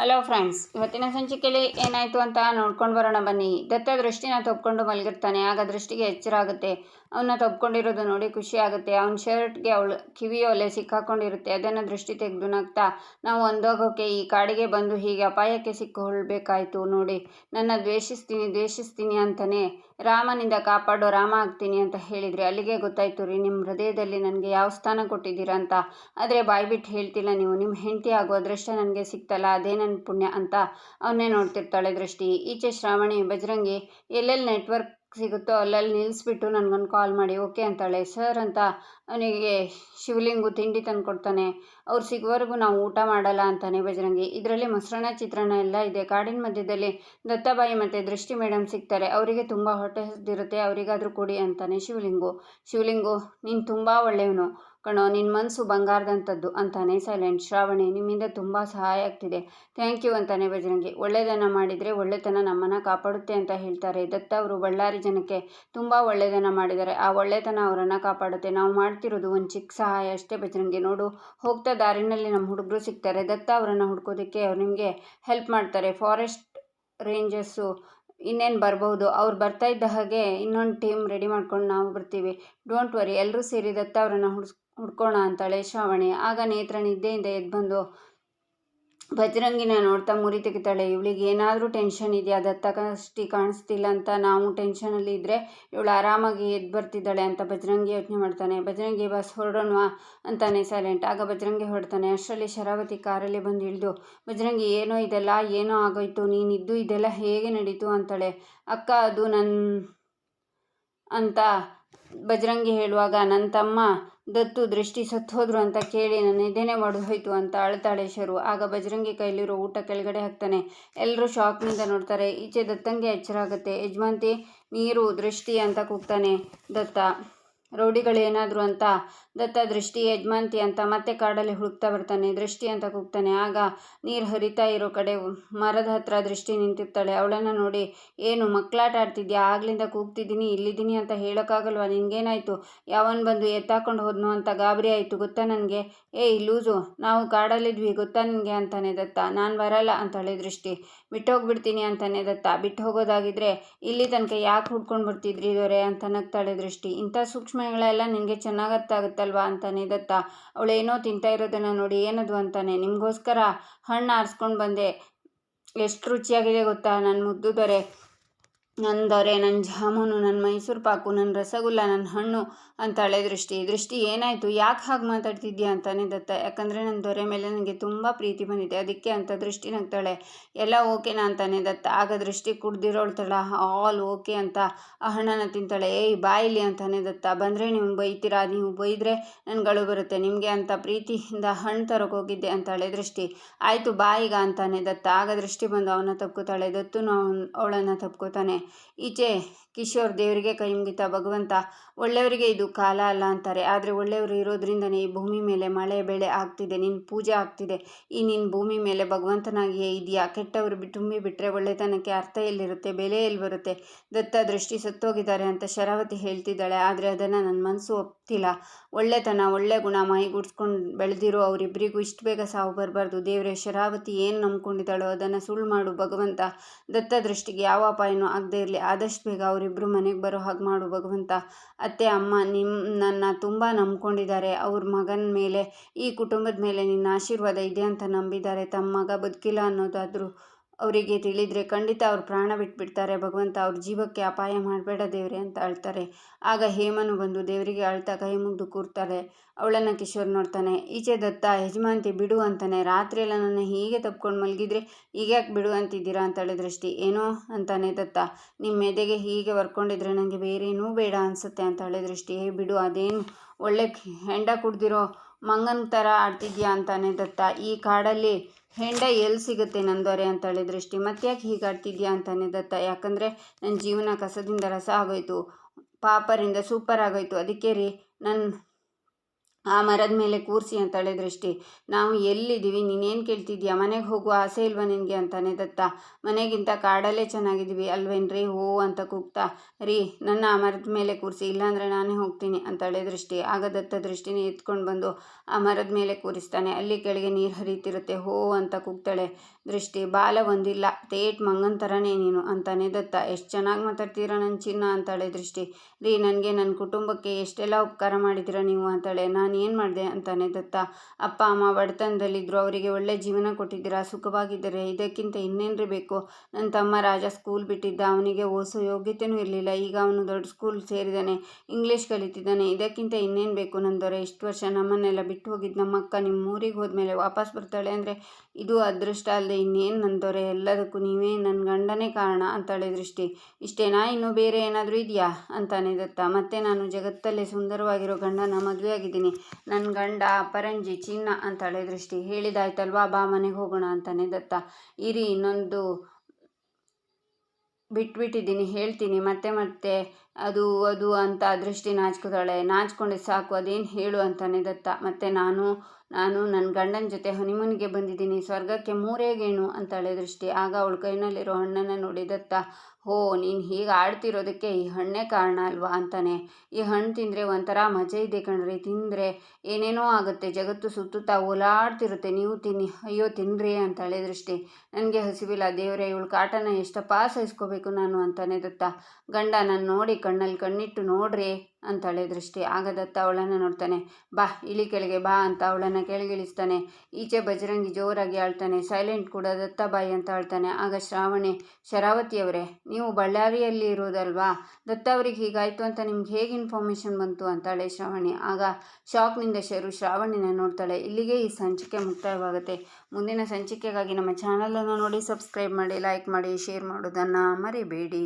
Hello friends ಇವತ್ತಿನ ಸಂಚಿಕೆಯಲ್ಲಿ ಏನಾಯಿತು ಅಂತ ನೋಡ್ಕೊಂಡು ಬರೋಣ ಬನ್ನಿ. ದತ್ತ ದೃಷ್ಟಿನ ತಪ್ಪಿಕೊಂಡು ಮಲಗಿರ್ತಾನೆ, ಆಗ ದೃಷ್ಟಿಗೆ ಎಚ್ಚರ ಆಗುತ್ತೆ ಅವನ್ನ ತಬ್ಕೊಂಡಿರೋದು ನೋಡಿ ಖುಷಿ ಆಗುತ್ತೆ. ಅವನ ಶರ್ಟ್ಗೆ ಅವಳು ಕಿವಿ ಒಲೆ ಸಿಕ್ಕಾಕೊಂಡಿರುತ್ತೆ. ಅದನ್ನು ದೃಷ್ಟಿ ತೆಗೆದು ನಗ್ತಾ, ನಾವು ಒಂದೋಗೋಕೆ ಈ ಕಾಡಿಗೆ ಬಂದು ಹೀಗೆ ಅಪಾಯಕ್ಕೆ ಸಿಕ್ಕಿಕೊಳ್ಬೇಕಾಯ್ತು ನೋಡಿ. ನನ್ನ ದ್ವೇಷಿಸ್ತೀನಿ ದ್ವೇಷಿಸ್ತೀನಿ ಅಂತಲೇ ರಾಮನಿಂದ ಕಾಪಾಡೋ ರಾಮ ಆಗ್ತೀನಿ ಅಂತ ಹೇಳಿದರೆ ಅಲ್ಲಿಗೆ ಗೊತ್ತಾಯ್ತು ರೀ ನಿಮ್ಮ ಹೃದಯದಲ್ಲಿ ನನಗೆ ಯಾವ ಸ್ಥಾನ ಕೊಟ್ಟಿದ್ದೀರಾ ಅಂತ. ಆದರೆ ಬಾಯ್ಬಿಟ್ಟು ಹೇಳ್ತಿಲ್ಲ ನೀವು. ನಿಮ್ಮ ಹೆಂಡತಿ ಆಗೋ ಅದೃಷ್ಟ ನನಗೆ ಸಿಕ್ತಲ್ಲ, ಅದೇ ನನ್ನ ಪುಣ್ಯ ಅಂತ. ಅವನ್ನೇ ನೋಡ್ತಿರ್ತಾಳೆ ದೃಷ್ಟಿ. ಈಚೆ ಶ್ರಾವಣಿ, ಬಜರಂಗಿ ಎಲ್ಲೆಲ್ಲಿ ನೆಟ್ವರ್ಕ್ ಸಿಗುತ್ತೋ ಅಲ್ಲಲ್ಲಿ ನಿಲ್ಲಿಸ್ಬಿಟ್ಟು ನನಗೊಂದು ಕಾಲ್ ಮಾಡಿ ಓಕೆ ಅಂತಾಳೆ. ಸರ್ ಅಂತ ಅವನಿಗೆ ಶಿವಲಿಂಗು ತಿಂಡಿ ತಂದು ಕೊಡ್ತಾನೆ. ಅವ್ರು ಸಿಗುವವರೆಗೂ ನಾವು ಊಟ ಮಾಡಲ್ಲ ಅಂತಾನೆ ಬಜರಂಗಿ. ಇದರಲ್ಲಿ ಮೊಸರನ್ನ ಚಿತ್ರಣ ಎಲ್ಲ ಇದೆ. ಕಾಡಿನ ಮಧ್ಯದಲ್ಲಿ ದತ್ತಬಾಯಿ ಮತ್ತು ದೃಷ್ಟಿ ಮೇಡಮ್ ಸಿಗ್ತಾರೆ. ಅವರಿಗೆ ತುಂಬ ಹೊಟ್ಟೆ ಹಸಿದಿರುತ್ತೆ. ಅವರಿಗಾದರೂ ಕೊಡಿ ಅಂತಾನೆ ಶಿವಲಿಂಗು. ಶಿವಲಿಂಗು, ನೀನು ತುಂಬ ಒಳ್ಳೆಯವನು. ಕಣೋ ನಿನ್ನ ಮನಸ್ಸು ಬಂಗಾರದಂಥದ್ದು ಅಂತಾನೆ ಸೈಲೆಂಟ್ ಶ್ರಾವಣಿ ನಿಮ್ಮಿಂದ ತುಂಬ ಸಹಾಯ ಆಗ್ತಿದೆ. ಥ್ಯಾಂಕ್ ಯು ಅಂತಾನೆ ಬಜರಂಗಿ. ಒಳ್ಳೆಯದನ್ನು ಮಾಡಿದರೆ ಒಳ್ಳೆತನ ನಮ್ಮನ್ನು ಕಾಪಾಡುತ್ತೆ ಅಂತ ಹೇಳ್ತಾರೆ. ದತ್ತ ಅವರು ಬಳ್ಳಾರಿ ಜನಕ್ಕೆ ತುಂಬ ಒಳ್ಳೆಯದನ್ನು ಮಾಡಿದ್ದಾರೆ. ಆ ಒಳ್ಳೆತನ ಅವರನ್ನು ಕಾಪಾಡುತ್ತೆ. ನಾವು ಮಾಡ್ತಿರೋದು ಒಂದು ಚಿಕ್ಕ ಸಹಾಯ ಅಷ್ಟೇ ಬಜರಂಗಿ. ನೋಡು, ಹೋಗ್ತಾ ದಾರಿನಲ್ಲಿ ನಮ್ಮ ಹುಡುಗರು ಸಿಗ್ತಾರೆ. ದತ್ತ ಅವರನ್ನು ಹುಡ್ಕೋದಕ್ಕೆ ಅವ್ರು ನಿಮಗೆ ಹೆಲ್ಪ್ ಮಾಡ್ತಾರೆ. ಫಾರೆಸ್ಟ್ ರೇಂಜಸ್ಸು ಇನ್ನೇನು ಬರಬಹುದು? ಅವ್ರು ಬರ್ತಾ ಇದ್ದ ಹಾಗೆ ಇನ್ನೊಂದು ಟೀಮ್ ರೆಡಿ ಮಾಡ್ಕೊಂಡು ನಾವು ಬರ್ತೀವಿ. ಡೋಂಟ್ ವರಿ ಎಲ್ಲರೂ ಸೇರಿ ದತ್ತ ಅವರನ್ನು ಹುಡ್ಸ್ ಹುಡ್ಕೋಣ ಅಂತಾಳೆ ಶ್ರಾವಣಿ. ಆಗ ನೇತ್ರ ನಿದ್ದೆಯಿಂದ ಎದ್ದು ಬಂದು ಬಜರಂಗಿನ ನೋಡ್ತಾ ಮುರಿ ತೆಗಿತಾಳೆ. ಇವಳಿಗೆ ಏನಾದರೂ ಟೆನ್ಷನ್ ಇದೆಯಾ? ದತ್ತಕಷ್ಟಿ ಕಾಣಿಸ್ತಿಲ್ಲ ಅಂತ ನಾವು ಟೆನ್ಷನಲ್ಲಿ ಇದ್ದರೆ ಇವಳು ಆರಾಮಾಗಿ ಎದ್ದು ಬರ್ತಿದ್ದಾಳೆ ಅಂತ ಬಜರಂಗಿ ಯೋಚನೆ ಮಾಡ್ತಾನೆ. ಬಜರಂಗಿ ಬಸ್, ಹೊರಡೋಣವಾ? ಅಂತಾನೆ ಸೈಲೆಂಟ್ ಆಗ ಬಜರಂಗಿ ಹೊರಡ್ತಾನೆ. ಅಷ್ಟರಲ್ಲಿ ಶರಾವತಿ ಕಾರಲ್ಲಿ ಬಂದು ಇಳಿದು, ಬಜರಂಗಿ, ಏನೋ ಇದೆಲ್ಲ? ಏನೋ ಆಗೋಯ್ತು? ನೀನಿದ್ದು ಇದೆಲ್ಲ ಹೇಗೆ ನಡೀತು? ಅಂತಾಳೆ. ಅಕ್ಕ, ಅದು ನನ್ನ ಅಂತ ಬಜರಂಗಿ ಹೇಳುವಾಗ ನನ್ನ ತಮ್ಮ ದತ್ತು ದೃಷ್ಟಿ ಸತ್ತೋದ್ರು ಅಂತ ಕೇಳಿ ನನ್ನ ಎದೆನೇ ಹೋಯ್ತು ಅಂತ ಅಳ್ತಾಳೆ ಶರು. ಆಗ ಬಜರಂಗಿ ಕೈಲಿರೋ ಊಟ ಕೆಳಗಡೆ ಹಾಕ್ತಾನೆ. ಎಲ್ಲರೂ ಶಾಕ್ನಿಂದ ನೋಡ್ತಾರೆ. ಈಚೆ ದತ್ತಂಗೆ ಎಚ್ಚರ ಆಗುತ್ತೆ ಯಜಮಾಂತಿ ನೀರು, ದೃಷ್ಟಿ ಅಂತ ಕೂಗ್ತಾನೆ. ದತ್ತ ರೌಡಿಗಳೇನಾದರೂ ಅಂತ ದತ್ತ ದೃಷ್ಟಿ ಯಜಮಾಂತಿ ಅಂತ ಮತ್ತೆ ಕಾಡಲ್ಲಿ ಹುಡುಕ್ತಾ ಬರ್ತಾನೆ, ದೃಷ್ಟಿ ಅಂತ ಕೂಗ್ತಾನೆ. ಆಗ ನೀರು ಹರಿತಾ ಇರೋ ಕಡೆ ಮರದ ಹತ್ರ ದೃಷ್ಟಿ ನಿಂತಿರ್ತಾಳೆ. ಅವಳನ್ನು ನೋಡಿ, ಏನು ಮಕ್ಕಳಾಟ ಆಡ್ತಿದ್ಯಾ? ಆಗ್ಲಿಂದ ಕೂಗ್ತಿದ್ದೀನಿ, ಇಲ್ಲಿದ್ದೀನಿ ಅಂತ ಹೇಳೋಕ್ಕಾಗಲ್ವಾ? ನಿನಗೇನಾಯಿತು? ಯಾವನ್ ಬಂದು ಎತ್ತಾಕೊಂಡು ಹೋದ್ನು ಅಂತ ಗಾಬರಿ ಆಯಿತು, ಗೊತ್ತಾ ನನಗೆ? ಏಯ್ ಲೂಸು, ನಾವು ಕಾಡಲ್ಲಿದ್ವಿ, ಗೊತ್ತಾ ನನಗೆ? ಅಂತಾನೆ ದತ್ತ. ನಾನು ಬರಲ್ಲ, ಅಂತಾಳೆ ದೃಷ್ಟಿ. ಬಿಟ್ಟು ಹೋಗ್ಬಿಡ್ತೀನಿ ಅಂತಾನೆ ದತ್ತ. ಬಿಟ್ಟು ಹೋಗೋದಾಗಿದ್ರೆ ಇಲ್ಲಿ ತನಕ ಯಾಕೆ ಹುಡ್ಕೊಂಡು ಬರ್ತಿದ್ರಿ ದೊರೆ? ಅಂತ ನಗ್ತಾಳೆ ದೃಷ್ಟಿ. ಇಂಥ ಸೂಕ್ಷ್ಮಗಳೆಲ್ಲ ನಿನಗೆ ಚೆನ್ನಾಗಿ ಅರ್ಥ ಆಗುತ್ತಲ್ವಾ ಅಂತಾನೆ ದತ್ತ. ಅವಳೇನೋ ತಿಂತಾ ಇರೋದನ್ನು ನೋಡಿ ಏನದು ಅಂತಾನೆ. ನಿಮಗೋಸ್ಕರ ಹಣ್ಣು ಆರಿಸ್ಕೊಂಡು ಬಂದೆ. ಎಷ್ಟು ರುಚಿಯಾಗಿದೆ ಗೊತ್ತಾ ನನ್ನ ಮುದ್ದು ದೊರೆ ನನ್ನ ದೊರೆ ನನ್ನ ಜಾಮೂನು ನನ್ನ ಮೈಸೂರು ಪಾಕು ನನ್ನ ರಸಗುಲ್ಲ ನನ್ನ ಹಣ್ಣು ಅಂತಾಳೆ ದೃಷ್ಟಿ. ದೃಷ್ಟಿ ಏನಾಯಿತು? ಯಾಕೆ ಹಾಗೆ ಮಾತಾಡ್ತಿದ್ಯಾ ಅಂತಾನೆ ದತ್ತ. ಯಾಕಂದರೆ ನನ್ನ ದೊರೆ ಮೇಲೆ ನನಗೆ ತುಂಬ ಪ್ರೀತಿ ಬಂದಿದೆ. ಅದಕ್ಕೆ ಅಂತ ದೃಷ್ಟಿ ನಗ್ತಾಳೆ. ಎಲ್ಲ ಓಕೆನಾ ಅಂತಾನೆ ದತ್ತ. ಆಗ ದೃಷ್ಟಿ ಕುಡ್ದಿರೋಳ್ತಾಳ. ಆಲ್ ಓಕೆ ಅಂತ ಆ ಹಣ್ಣನ್ನು ತಿಂತಾಳೆ. ಏಯ್ ಬಾಯಿಲಿ ಅಂತಾನೆ ದತ್ತ. ಬಂದರೆ ನೀವು ಬೈತೀರಾ? ನೀವು ಬೈದರೆ ನನ್ಗಳು ಬರುತ್ತೆ. ನಿಮಗೆ ಅಂತ ಪ್ರೀತಿಯಿಂದ ಹಣ್ಣು ತರೋಕೆ ಹೋಗಿದ್ದೆ ಅಂತಾಳೆ ದೃಷ್ಟಿ. ಆಯಿತು ಬಾಯಿಗ ಅಂತಾನೆ ದತ್ತ. ಆಗ ದೃಷ್ಟಿ ಬಂದು ಅವನ ತಪ್ಕೋತಾಳೆ. ದತ್ತು ಅವಳನ್ನು ತಪ್ಕೋತಾನೆ. ಈಚೆ ಕಿಶೋರ್ ದೇವರಿಗೆ ಕೈ ಮುಗಿತಾ ಭಗವಂತ ಒಳ್ಳೆಯವರಿಗೆ ಇದು ಕಾಲ ಅಲ್ಲ ಅಂತಾರೆ. ಆದರೆ ಒಳ್ಳೆಯವರು ಇರೋದ್ರಿಂದನೇ ಈ ಭೂಮಿ ಮೇಲೆ ಮಳೆ, ಬೆಳೆ ಆಗ್ತಿದೆ ನಿನ್ನ ಪೂಜೆ ಆಗ್ತಿದೆ, ಈ ನಿನ್ನ ಭೂಮಿ ಮೇಲೆ ಭಗವಂತನಾಗಿಯೇ ಇದೆಯಾ? ಕೆಟ್ಟವರು ತುಂಬಿ ಬಿಟ್ಟರೆ ಒಳ್ಳೆತನಕ್ಕೆ ಅರ್ಥ ಎಲ್ಲಿರುತ್ತೆ? ಬೆಲೆ ಎಲ್ಲಿ ಬರುತ್ತೆ? ದತ್ತ ದೃಷ್ಟಿ ಸತ್ತೋಗಿದ್ದಾರೆ ಅಂತ ಶರಾವತಿ ಹೇಳ್ತಿದ್ದಾಳೆ. ಆದರೆ ಅದನ್ನು ನನ್ನ ಮನಸ್ಸು ಒಪ್ತಿಲ್ಲ. ಒಳ್ಳೆತನ, ಒಳ್ಳೆ ಗುಣ ಮೈಗೂಡಿಸ್ಕೊಂಡು ಬೆಳೆದಿರೋ ಅವರಿಬ್ಬರಿಗೂ ಇಷ್ಟು ಬೇಗ ಸಾವು ಬರಬಾರ್ದು. ದೇವರೇ, ಶರಾವತಿ ಏನು ನಂಬ್ಕೊಂಡಿದ್ದಾಳೋ ಅದನ್ನು ಸುಳ್ಳು ಮಾಡು. ಭಗವಂತ, ದತ್ತ ದೃಷ್ಟಿಗೆ ಯಾವ ಅಪಾಯನೂ ಆಗದೇ ಇರಲಿ. ಆದಷ್ಟು ಬೇಗ ಅವರಿಬ್ಬರು ಮನೆಗೆ ಬರೋ ಹಾಗೆ ಮಾಡು ಭಗವಂತ. ಅತ್ತೆ, ಅಮ್ಮ ನಿಮ್ಮ ನನ್ನ ತುಂಬ ನಂಬ್ಕೊಂಡಿದ್ದಾರೆ. ಅವ್ರ ಮಗನ ಮೇಲೆ, ಈ ಕುಟುಂಬದ ಮೇಲೆ ನಿನ್ನ ಆಶೀರ್ವಾದ ಇದೆ ಅಂತ ನಂಬಿದ್ದಾರೆ. ತಮ್ಮ ಮಗ ಬದುಕಿಲ್ಲ ಅನ್ನೋದಾದರೂ ಅವರಿಗೆ ತಿಳಿದರೆ ಖಂಡಿತ ಅವ್ರು ಪ್ರಾಣ ಬಿಟ್ಬಿಡ್ತಾರೆ. ಭಗವಂತ ಅವ್ರ ಜೀವಕ್ಕೆ ಅಪಾಯ ಮಾಡಬೇಡ ದೇವ್ರೆ ಅಂತ ಅಳ್ತಾರೆ. ಆಗ ಹೇಮನು ಬಂದು ದೇವರಿಗೆ ಅಳ್ತಾ ಕೈ ಮುಗಿದು ಕೂರ್ತಾರೆ ಅವಳನ್ನು ಕಿಶೋರ್ ನೋಡ್ತಾನೆ. ಈಚೆ ದತ್ತ ಯಜಮಾಂತಿ ಬಿಡು ಅಂತಾನೆ. ರಾತ್ರಿಯೆಲ್ಲ ನನ್ನ ಹೀಗೆ ತಪ್ಕೊಂಡು ಮಲಗಿದ್ರೆ ಯಾಕೆ ಬಿಡು ಅಂತಿದ್ದೀರಾ ಹೇಳಿ ದೃಷ್ಟಿ ಏನೋ ಅಂತಾನೆ ದತ್ತ. ನಿಮ್ಮ ಮೆದೆಗೆ ಹೀಗೆ ಬರ್ಕೊಂಡಿದ್ರೆ ನನಗೆ ಬೇರೇನೂ ಬೇಡ ಅನಿಸುತ್ತೆ ಹೇಳಿ ದೃಷ್ಟಿ ಹೇ ಬಿಡು, ಅದೇನು ಒಳ್ಳೆ ಹೆಂಡ ಕುಡ್ದಿರೋ ಮಂಗನ ಥರ ಆಡ್ತಿದ್ಯಾ ಅಂತಾನೆ ದತ್ತ. ಈ ಕಾಡಲ್ಲಿ ಹೆಂಡ ಎಲ್ಲಿ ಸಿಗುತ್ತೆ ನಂದೊರೆ ಅಂತಾಳೆ ದೃಷ್ಟಿ. ಮತ್ತೆ ಯಾಕೆ ಹೀಗಾಡ್ತಿದ್ಯಾ ಅಂತಾನೆ ದತ್ತ. ಯಾಕಂದರೆ ನನ್ನ ಜೀವನ ಕಸದಿಂದ ರಸ ಆಗೋಯ್ತು. ಪಾಪರಿಂದ ಸೂಪರ್ ಆಗೋಯ್ತು. ಅದಕ್ಕೆ ರೀ ನನ್ನ ಆ ಮರದ ಮೇಲೆ ಕೂರಿಸಿ ಅಂತಾಳೆ ದೃಷ್ಟಿ ನಾವು ಎಲ್ಲಿದ್ದೀವಿ? ನೀನೇನು ಕೇಳ್ತಿದ್ಯಾ ಮನೆಗೆ ಹೋಗುವ ಆಸೆ ಇಲ್ವಾ ನಿನಗೆ? ಅಂತಾನೆ ದತ್ತ. ಮನೆಗಿಂತ ಕಾಡಲ್ಲೇ ಚೆನ್ನಾಗಿದ್ದೀವಿ ಅಲ್ವೇನ್ರಿ? ಹೋ ಅಂತ ಕೂಗ್ತಾ. ರೀ, ನನ್ನ ಆ ಮರದ ಮೇಲೆ ಕೂರಿಸಿ, ಇಲ್ಲಾಂದರೆ ನಾನೇ ಹೋಗ್ತೀನಿ ಅಂತಾಳೆ ದೃಷ್ಟಿ ಆಗ ದತ್ತ ದೃಷ್ಟಿನೇ ಎತ್ಕೊಂಡು ಬಂದು ಆ ಮರದ ಮೇಲೆ ಕೂರಿಸ್ತಾನೆ. ಅಲ್ಲಿ ಕೆಳಗೆ ನೀರು ಹರಿತಿರುತ್ತೆ. ಹೋ ಅಂತ ಕೂಗ್ತಾಳೆ ದೃಷ್ಟಿ. ಬಾಲ ಒಂದಿಲ್ಲ, ತೇಟ್ ಮಂಗನ್ ಥರನೇ ನೀನು ಅಂತಾನೆ ದತ್ತ. ಎಷ್ಟು ಚೆನ್ನಾಗಿ ಮಾತಾಡ್ತೀರಾ ನನ್ನ ಚಿನ್ನ? ಅಂತಾಳೆ ದೃಷ್ಟಿ ರೀ ನನಗೆ ನನ್ನ ಕುಟುಂಬಕ್ಕೆ ಎಷ್ಟೆಲ್ಲ ಉಪಕಾರ ಮಾಡಿದ್ದೀರ ನೀವು ಅಂತಾಳೆ. ನಾನು ಏನು ಮಾಡಿದೆ ಅಂತಾನೆ ದತ್ತ. ಅಪ್ಪ, ಅಮ್ಮ ಬಡತನದಲ್ಲಿದ್ದರು ಅವರಿಗೆ ಒಳ್ಳೆ ಜೀವನ ಕೊಟ್ಟಿದ್ದೀರಾ, ಸುಖವಾಗಿದ್ದಾರೆ, ಇದಕ್ಕಿಂತ ಇನ್ನೇನು ಬೇಕು? ನನ್ನ ತಮ್ಮ ರಾಜ ಸ್ಕೂಲ್ ಬಿಟ್ಟಿದ್ದ, ಅವನಿಗೆ ಓಸೋ ಯೋಗ್ಯತೆಯೂ ಇರಲಿಲ್ಲ, ಈಗ ಅವನು ದೊಡ್ಡ ಸ್ಕೂಲ್ ಸೇರಿದ್ದಾನೆ ಇಂಗ್ಲೀಷ್ ಕಲಿತಿದ್ದಾನೆ, ಇದಕ್ಕಿಂತ ಇನ್ನೇನು ಬೇಕು ನನ್ನ ದೊರೆ? ಇಷ್ಟು ವರ್ಷ ನಮ್ಮನ್ನೆಲ್ಲ ಬಿಟ್ಟು ಹೋಗಿದ್ದು ನಮ್ಮ ಅಕ್ಕ ನಿಮ್ಮ ಊರಿಗೆ ಹೋದ್ಮೇಲೆ ವಾಪಸ್ ಬರ್ತಾಳೆ ಅಂದರೆ ಇದು ಅದೃಷ್ಟ ಅಲ್ಲದೆ ಇನ್ನೇನು ನನ್ನ ದೊರೆ? ಎಲ್ಲದಕ್ಕೂ ನೀವೇ ನನ್ನ ಗಂಡನೇ ಕಾರಣ ಅಂತಾಳೆ ದೃಷ್ಟಿ. ಇಷ್ಟೇನಾ? ಇನ್ನೂ ಬೇರೆ ಏನಾದರೂ ಇದೆಯಾ? ಅಂತಾನೆ ದತ್ತ ಮತ್ತೆ ನಾನು ಜಗತ್ತಲ್ಲೇ ಸುಂದರವಾಗಿರೋ ಗಂಡನ ಮದುವೆ ಆಗಿದ್ದೀನಿ ನನ್ನ ಗಂಡ ಪರಂಜಿ ಚಿನ್ನ ಅಂತಾಳೆ ದೃಷ್ಟಿ. ಹೇಳಿದಾಯ್ತಲ್ವಾ, ಬಾ ಮನೆಗೆ ಹೋಗೋಣ ಅಂತಾನೆ ದತ್ತ. ಇರಿ, ಇನ್ನೊಂದು ಬಿಟ್ಬಿಟ್ಟಿದ್ದೀನಿ, ಹೇಳ್ತೀನಿ. ಮತ್ತೆ ಮತ್ತೆ ಅದು ಅದು ಅಂತ ದೃಷ್ಟಿ ನಾಚ್ಕೋತಾಳೆ. ನಾಚ್ಕೊಂಡೆ ಸಾಕು, ಅದೇನು ಹೇಳು ಅಂತಾನೆ ದತ್ತ. ಮತ್ತೆ ನಾನು ನಾನು ನನ್ನ ಗಂಡನ ಜೊತೆ ಹನಿಮೂನಿಗೆ ಬಂದಿದ್ದೀನಿ. ಸ್ವರ್ಗಕ್ಕೆ ಮೂರೇ ಗೇಣು ಅಂತಾಳೆ ದೃಷ್ಟಿ. ಆಗ ಅವಳ ಕೈನಲ್ಲಿರೋ ಹಣ್ಣನ್ನು ನೋಡಿ ದತ್ತ. ಹೋ, ನೀನು ಹೀಗೆ ಆಡ್ತಿರೋದಕ್ಕೆ ಈ ಹಣ್ಣೇ ಕಾರಣ ಅಲ್ವಾ ಅಂತಾನೆ. ಈ ಹಣ್ಣು ತಿಂದರೆ ಒಂಥರ ಮಜೆ ಇದೆ ಕಣ್ರಿ. ತಿಂದರೆ ಏನೇನೋ ಆಗುತ್ತೆ. ಜಗತ್ತು ಸುತ್ತುತ್ತಾ ಓಲಾಡ್ತಿರುತ್ತೆ. ನೀವು ತಿನ್ನಿ, ಅಯ್ಯೋ, ತಿನ್ರಿ ಅಂತಾಳೆ ದೃಷ್ಟಿ. ನನಗೆ ಹಸಿವಿಲ್ಲ. ದೇವರೇ, ಇವಳು ಕಾಟನ ಎಷ್ಟಪ್ಪ ಸಹಿಸ್ಕೋಬೇಕು ನಾನು ಅಂತಾನೆ ದತ್ತ. ಗಂಡ, ನಾನು ನೋಡಿ ಕಣ್ಣಲ್ಲಿ ಕಣ್ಣಿಟ್ಟು ನೋಡ್ರಿ ಅಂತಾಳೆ ದೃಷ್ಟಿ. ಆಗ ದತ್ತ ಅವಳನ್ನು ನೋಡ್ತಾನೆ. ಬಾ, ಇಳಿ ಕೆಳಗೆ ಬಾ ಅಂತ ಅವಳನ್ನು ಕೆಳಗಿಳಿಸ್ತಾನೆ. ಈಚೆ ಬಜರಂಗಿ ಜೋರಾಗಿ ಆಳ್ತಾನೆ. ಸೈಲೆಂಟ್ ಕೂಡ ದತ್ತ ಬಾಯಿ ಅಂತ ಆಳ್ತಾನೆ. ಆಗ ಶ್ರಾವಣಿ, ಶರಾವತಿಯವರೇ, ನೀವು ಬಳ್ಳಾರಿಯಲ್ಲಿ ಇರೋದಲ್ವಾ ದತ್ತ ಅವ್ರಿಗೆ ಹೀಗಾಯಿತು ಅಂತ ನಿಮ್ಗೆ ಹೇಗೆ ಇನ್ಫಾರ್ಮೇಷನ್ ಬಂತು ಅಂತಾಳೆ ಶ್ರಾವಣಿ. ಆಗ ಶಾಕ್ನಿಂದ ಶರು ಶ್ರಾವಣಿನ ನೋಡ್ತಾಳೆ. ಇಲ್ಲಿಗೆ ಈ ಸಂಚಿಕೆ ಮುಕ್ತಾಯವಾಗುತ್ತೆ. ಮುಂದಿನ ಸಂಚಿಕೆಗಾಗಿ ನಮ್ಮ ಚಾನಲನ್ನು ನೋಡಿ ಸಬ್ಸ್ಕ್ರೈಬ್ ಮಾಡಿ ಲೈಕ್ ಮಾಡಿ ಶೇರ್ ಮಾಡೋದನ್ನು ಮರಿಬೇಡಿ.